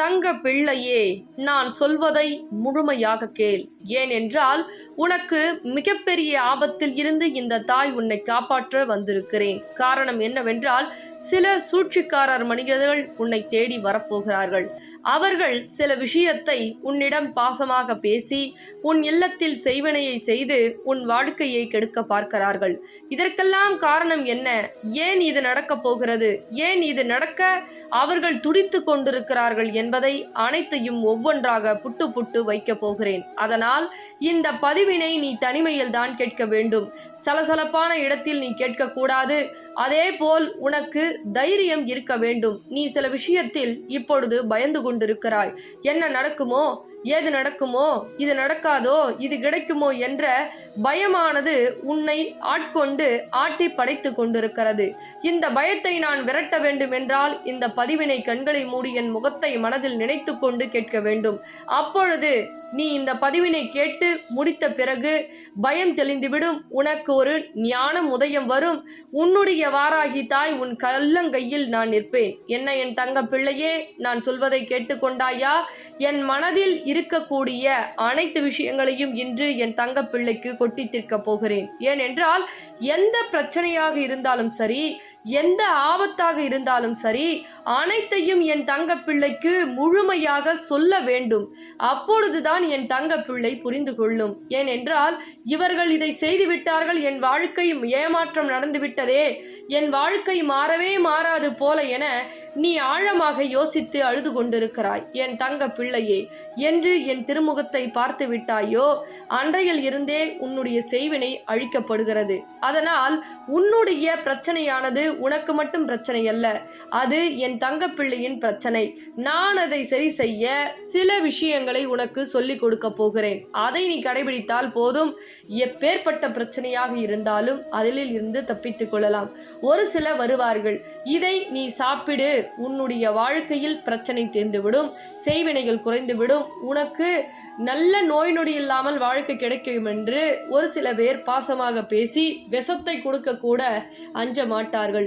தங்க பிள்ளையே நான் சொல்வதை முழுமையாக கேள். ஏனென்றால் உனக்கு மிகப்பெரிய ஆபத்தில் இருந்து இந்த தாய் உன்னை காப்பாற்ற வந்திருக்கிறேன். காரணம் என்னவென்றால் சில சூழ்ச்சிக்காரர் மனிதர்கள் உன்னை தேடி வரப்போகிறார்கள். அவர்கள் சில விஷயத்தை உன்னிடம் பாசமாக பேசி உன் இல்லத்தில் செய்வனையை செய்து உன் வாழ்க்கையை கெடுக்க பார்க்கிறார்கள். இதற்கெல்லாம் காரணம் என்ன? ஏன் இது நடக்கப் போகிறது? ஏன் இது நடக்க அவர்கள் துடித்து கொண்டிருக்கிறார்கள் என்பதை அனைத்தையும் ஒவ்வொன்றாக புட்டு புட்டு வைக்கப் போகிறேன். அதனால் இந்த பதிவினை நீ தனிமையில் தான் கேட்க வேண்டும். சலசலப்பான இடத்தில் நீ கேட்கக்கூடாது. அதே போல் உனக்கு தைரியம் இருக்க வேண்டும். நீ சில விஷயத்தில் இப்பொழுது பயந்து கொண்டிருக்கிறாய். என்ன நடக்குமோ ஏது நடக்குமோ இது நடக்காதோ இது கிடைக்குமோ என்ற பயமானது உன்னை ஆட்கொண்டு ஆட்டி படைத்து கொண்டிருக்கிறது. இந்த பயத்தை நான் விரட்ட வேண்டும் என்றால் இந்த பதிவினை கண்களை மூடி என் முகத்தை மனதில் நினைத்து கொண்டு கேட்க வேண்டும். அப்பொழுது நீ இந்த பதிவினை கேட்டு முடித்த பிறகு பயம் தெளிந்துவிடும். உனக்கு ஒரு ஞானம் உதயம் வரும். உன்னுடைய வாராகி தாய் உன் கல்லங்கையில் நான் நிற்பேன். என்ன என் தங்க பிள்ளையே நான் சொல்வதை கேட்டுக்கொண்டாயா? என் மனதில் இருக்கக்கூடிய அனைத்து விஷயங்களையும் இன்று என் தங்க பிள்ளைக்கு கொட்டி தீர்க்கப் போகிறேன். ஏனென்றால் எந்த பிரச்சனையாக இருந்தாலும் சரி எந்த ஆபத்தாக இருந்தாலும் சரி அனைத்தையும் என் தங்க பிள்ளைக்கு முழுமையாக சொல்ல வேண்டும். அப்பொழுதுதான் என் தங்க பிள்ளை புரிந்து கொள்ளும். ஏனென்றால் இவர்கள் இதை செய்து விட்டார்கள் என் வாழ்க்கை ஏமாற்றம் நடந்துவிட்டதே என் வாழ்க்கை மாறவே மாறாது போல என நீ ஆழமாக யோசித்து அழுது கொண்டிருக்கிறாய். என் தங்க பிள்ளையே என்று என் திருமுகத்தை பார்த்து விட்டாயோ? அன்றையில் இருந்தே உன்னுடைய செய்வினை அழிக்கப்படுகிறது. அதனால் உன்னுடைய பிரச்சனையானது உனக்கு மட்டும் பிரச்சனை அல்ல. அது என் தங்க பிள்ளையின் பிரச்சனை. நான் அதை சரி செய்ய சில விஷயங்களை உனக்கு சொல்லிக் கொடுக்க போகிறேன். அதை நீ கடைபிடித்தால் போதும். எப்பேற்பட்ட பிரச்சனையாக இருந்தாலும் அதில் இருந்து தப்பித்துக் கொள்ளலாம். ஒரு சில வருவார்கள். இதை நீ சாப்பிடு. உன்னுடைய வாழ்க்கையில் பிரச்சனை தீர்ந்துவிடும். செய்வினைகள் குறைந்துவிடும். உனக்கு நல்ல நோய் நொடி இல்லாமல் வாழ்க்கை கிடைக்கும் என்று ஒரு சில பேர் பாசமாக பேசி விஷத்தை கொடுக்க கூட அஞ்ச மாட்டார்கள்.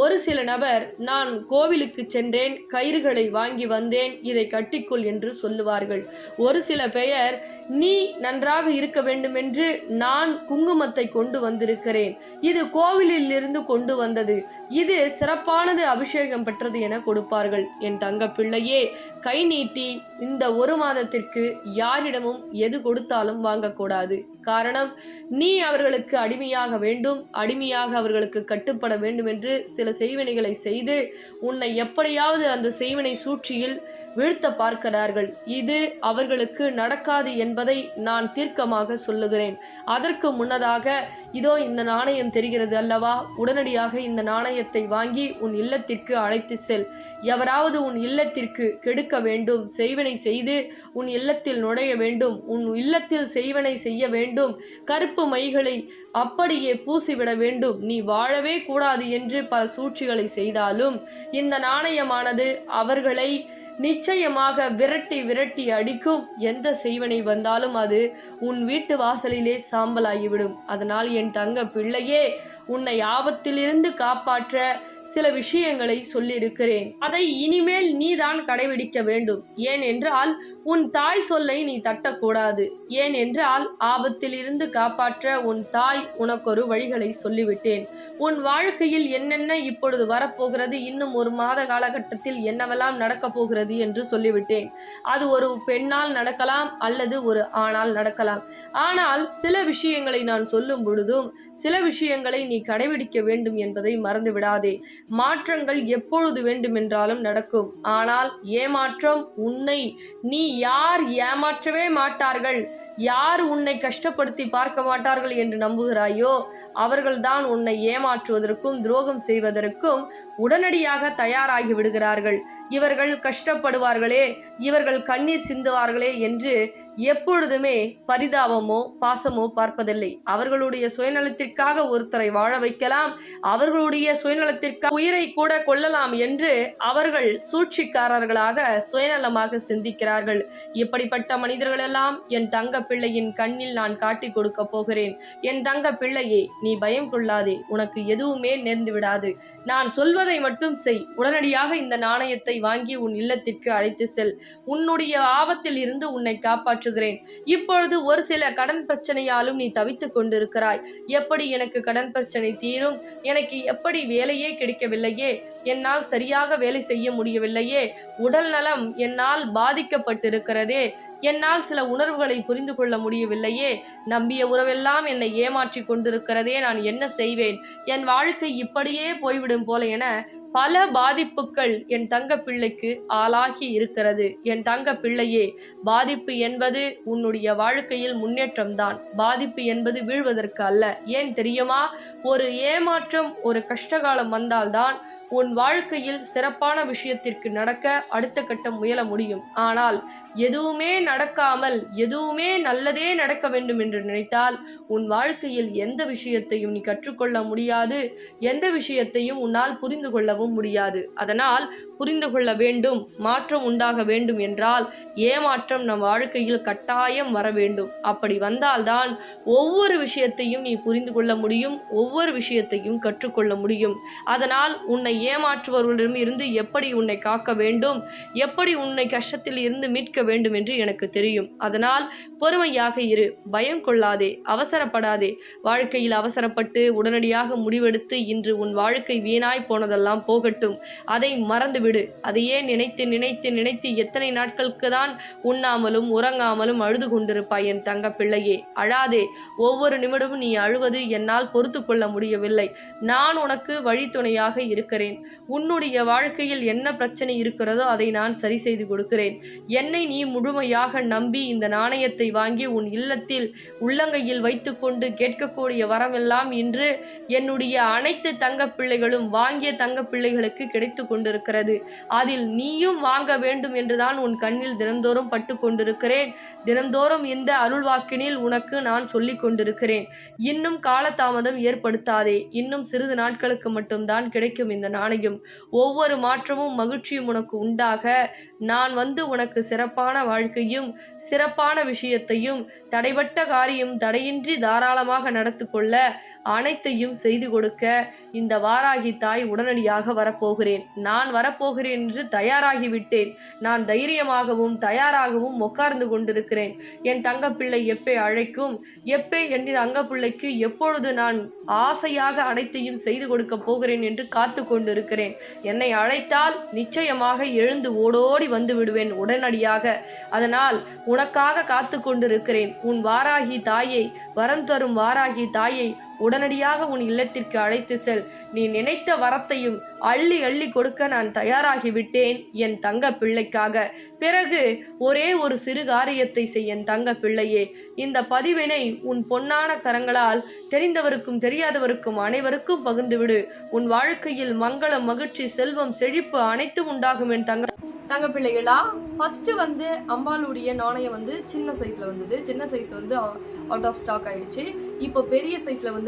ஒரு சில நபர் நான் கோவிலுக்கு சென்றேன் கயிறுகளை வாங்கி வந்தேன் இதை கட்டிக்கொள் என்று சொல்லுவார்கள். ஒரு சில பெயர் நீ நன்றாக இருக்க வேண்டும் என்று நான் குங்குமத்தை கொண்டு வந்திருக்கிறேன். இது கோவிலில் இருந்து கொண்டு வந்தது. இது சிறப்பானது அபிஷேகம் பெற்றது என கொடுப்பார்கள். என் தங்க பிள்ளையே கை நீட்டி இந்த ஒரு மாதத்திற்கு யாரிடமும் எது கொடுத்தாலும் வாங்கக்கூடாது. காரணம் நீ அவர்களுக்கு அடிமையாக வேண்டும் அடிமையாக அவர்களுக்கு கட்டுப்பட வேண்டும் என்று சில செய்வினைகளை செய்து உன்னை எப்படியாவது அந்த செய்வினை சூழ்ச்சியில் வீழ்த்த பார்க்கிறார்கள். இது அவர்களுக்கு நடக்காது என்பதை நான் தீர்க்கமாக சொல்லுகிறேன். அதற்கு முன்னதாக இதோ இந்த நாணயம் தெரிகிறது அல்லவா? உடனடியாக இந்த நாணயத்தை வாங்கி உன் இல்லத்திற்கு அழைத்து செல். எவராவது உன் இல்லத்திற்கு கெடுக்க வேண்டும் செய்வனை செய்து உன் இல்லத்தில் நுழைய வேண்டும். உன் இல்லத்தில் செய்வனை செய்ய வேண்டும். கருப்பு மைகளை அப்படியே பூசிவிட வேண்டும். நீ வாழவே கூடாது என்று பல சூழ்ச்சிகளை செய்தாலும் இந்த நாணயமானது அவர்களை நிச்சயமாக விரட்டி விரட்டி அடிக்கும். எந்த செய்வனை வந்தாலும் அது உன் வீட்டு வாசலிலே சாம்பலாகிவிடும். அதனால் என் தங்க பிள்ளையே உன்னை ஆபத்திலிருந்து காப்பாற்ற சில விஷயங்களை சொல்லியிருக்கிறேன். அதை இனிமேல் நீதான் கடைபிடிக்க வேண்டும். ஏனென்றால் உன் தாய் சொல்லை நீ தட்டக்கூடாது. ஏனென்றால் ஆபத்திலிருந்து காப்பாற்ற உன் தாய் உனக்கொரு வழிகளை சொல்லிவிட்டேன். உன் வாழ்க்கையில் என்னென்ன இப்பொழுது வரப்போகிறது இன்னும் ஒரு மாத காலகட்டத்தில் என்னவெல்லாம் நடக்கப் போகிறது என்று சொல்லிவிட்டேன். அது ஒரு பெண்ணால் நடக்கலாம் அல்லது ஒரு ஆணால் நடக்கலாம். ஆனால் சில விஷயங்களை நான் சொல்லும் பொழுதும் சில விஷயங்களை நீ கடைபிடிக்க வேண்டும் என்பதை மறந்து விடாதே. மாற்றங்கள் எப்பொழுது வேண்டுமென்றாலும் நடக்கும். ஆனால் ஏமாற்றம் உன்னை நீ யார் ஏமாற்றவே மாட்டார்கள். யார் உன்னை கஷ்டப்படுத்தி பார்க்க மாட்டார்கள் என்று நம்புகிறாயோ அவர்கள்தான் உன்னை ஏமாற்றுவதற்கும் துரோகம் செய்வதற்கும் உடனடியாக தயாராகி விடுகிறார்கள். இவர்கள் கஷ்டப்படுவார்களே இவர்கள் கண்ணீர் சிந்துவார்களே என்று எப்பொழுதுமே பரிதாபமோ பாசமோ பார்ப்பதில்லை. அவர்களுடைய சுயநலத்திற்காக ஒருத்தரை வாழ வைக்கலாம். அவர்களுடைய சுயநலத்திற்காக உயிரை கூட கொள்ளலாம் என்று அவர்கள் சூழ்ச்சிக்காரர்களாக சுயநலமாக சிந்திக்கிறார்கள். இப்படிப்பட்ட மனிதர்களெல்லாம் என் தங்க பிள்ளையின் கண்ணில் நான் காட்டி கொடுக்க போகிறேன். என் தங்க பிள்ளையே நீ பயம் கொள்ளாதே. உனக்கு எதுவுமே நேர்ந்து விடாது. நான் சொல்வதை மட்டும் செய். உடனடியாக இந்த நாணயத்தை வாங்கி உன் இல்லத்திற்கு அழைத்து செல். உன்னுடைய ஆபத்தில் இருந்து உன்னை மாற்றுகிறேன் இப்பொழுது ஒரு சில கடன் பிரச்சனையாலும் நீ தவித்துக் கொண்டிருக்கிறாய். எப்படி எனக்கு கடன் பிரச்சனை தீரும்? எனக்கு எப்படி வேலையே கிடைக்கவில்லையே? என்னால் சரியாக வேலை செய்ய முடியவில்லையே? உடல் நலம் என்னால் பாதிக்கப்பட்டிருக்கிறதே? என்னால் சில உணர்வுகளை புரிந்து கொள்ள முடியவில்லையே? நம்பிய உறவெல்லாம் என்னை ஏமாற்றி கொண்டிருக்கிறதே நான் என்ன செய்வேன்? என் வாழ்க்கை இப்படியே போய்விடும் போல என பல பாதிப்புகள் என் தங்க பிள்ளைக்கு ஆளாகி இருக்கிறது. என் தங்க பிள்ளையே பாதிப்பு என்பது உன்னுடைய வாழ்க்கையில் முன்னேற்றம்தான். பாதிப்பு என்பது வீழ்வதற்கு அல்ல. ஏன் தெரியுமா? ஒரு ஏமாற்றம் ஒரு கஷ்டகாலம் வந்தால்தான் உன் வாழ்க்கையில் சிறப்பான விஷயத்திற்கு நடக்க அடுத்த கட்டம் முயல முடியும். ஆனால் எதுவுமே நடக்காமல் எதுவுமே நல்லதே நடக்க வேண்டும் என்று நினைத்தால் உன் வாழ்க்கையில் எந்த விஷயத்தையும் நீ கற்றுக்கொள்ள முடியாது. எந்த விஷயத்தையும் உன்னால் புரிந்து கொள்ள கொள்ளவும் முடியாது. அதனால் புரிந்து கொள்ள வேண்டும் மாற்றம் உண்டாக வேண்டும் என்றால் ஏமாற்றம் நம் வாழ்க்கையில் கட்டாயம் வர வேண்டும். அப்படி வந்தால்தான் ஒவ்வொரு விஷயத்தையும் நீ புரிந்து கொள்ள முடியும் ஒவ்வொரு விஷயத்தையும் கற்றுக்கொள்ள முடியும். அதனால் உன்னை ஏமாற்றுபவர்களிடம் இருந்து எப்படி உன்னை காக்க வேண்டும் எப்படி உன்னை கஷ்டத்தில் இருந்து மீட்க வேண்டும் என்று எனக்கு தெரியும். அதனால் பொறுமையாக இரு பயம் கொள்ளாதே அவசரப்படாதே. வாழ்க்கையில் அவசரப்பட்டு உடனடியாக முடிவெடுத்து இன்று உன் வாழ்க்கை வீணாய் போனதெல்லாம் போகட்டும். அதை மறந்துவிடு. அதையே நினைத்து நினைத்து நினைத்து எத்தனை நாட்களுக்கு தான் உண்ணாமலும் உறங்காமலும் அழுது கொண்டிருப்பாய் என் தங்க பிள்ளையே. அழாதே. ஒவ்வொரு நிமிடமும் நீ அழுவது என்னால் பொறுத்து கொள்ள முடியவில்லை. நான் உனக்கு வழித்துணையாக இருக்கிறேன். உன்னுடைய வாழ்க்கையில் என்ன பிரச்சனை இருக்கிறதோ அதை நான் சரி செய்து கொடுக்கிறேன். என்னை நீ முழுமையாக நம்பி இந்த நாணயத்தை வாங்கி உன் இல்லத்தில் உள்ளங்கையில் வைத்துக்கொண்டு கேட்கக்கூடிய வரமெல்லாம் இன்று என்னுடைய அனைத்து தங்க பிள்ளைகளும் வாங்கிய தங்க பிள்ளைகளுக்கு கிடைத்து கொண்டிருக்கிறது. அதில் நீயும் வாங்க வேண்டும் என்றுதான் உன் கண்ணில் தினந்தோறும் பட்டு கொண்டிருக்கிறேன். தினந்தோறும் இந்த அருள்வாக்கினில் உனக்கு நான் சொல்லிக் கொண்டிருக்கிறேன். இன்னும் காலதாமதம் ஏற்படுத்தாதே. இன்னும் சிறிது நாட்களுக்கு மட்டும்தான் கிடைக்கும் இந்த நாணயம். ஒவ்வொரு மாற்றமும் மகிழ்ச்சியும் உனக்கு உண்டாக. நான் வந்து உனக்கு சிறப்பான வாழ்க்கையும் சிறப்பான விஷயத்தையும் தடைபட்ட காரியம் தடையின்றி தாராளமாக நடத்து கொள்ள அனைத்தையும் செய்து கொடுக்க இந்த வாராகி தாய் உடனடியாக வரப்போகிறேன். நான் வரப்போகிறேன் என்று தயாராகிவிட்டேன். நான் தைரியமாகவும் தயாராகவும் உட்கார்ந்து கொண்டிருக்கிறேன். என் தங்கப்பிள்ளை எப்பே அழைக்கும்? எப்பே என் அங்கப்பிள்ளைக்கு எப்பொழுது நான் ஆசையாக அனைத்தையும் செய்து கொடுக்க போகிறேன் என்று காத்து கொண்டிருக்கிறேன். என்னை அழைத்தால் நிச்சயமாக எழுந்து ஓடோடி வந்து விடுவேன் உடனடியாக. அதனால் உனக்காக காத்து கொண்டிருக்கிறேன். உன் வாராகி தாயை வரம் தரும் வாராகி தாயை உடனடியாக உன் இல்லத்திற்கு அழைத்து செல். நீ நினைத்த வரத்தையும் அள்ளி அள்ளி கொடுக்க நான் தயாராகி விட்டேன் என் தங்க பிள்ளைக்காக. பிறகு ஒரே ஒரு சிறு காரியத்தை செய் என் தங்க பிள்ளையே. இந்த பதிவினை உன் பொன்னான கரங்களால் தெரிந்தவருக்கும் தெரியாதவருக்கும் அனைவருக்கும் பகிர்ந்துவிடு. உன் வாழ்க்கையில் மங்களம் மகிழ்ச்சி செல்வம் செழிப்பு அனைத்தும் உண்டாகும் என் தங்க தங்க பிள்ளைகளா ஃபர்ஸ்ட் வந்து அம்பாளுடைய நாணயம் வந்து சின்ன சைஸ்ல வந்தது. சின்ன சைஸ் வந்து அவுட் ஆஃப் ஸ்டாக் ஆயிடுச்சு. இப்போ பெரிய சைஸ்ல வந்து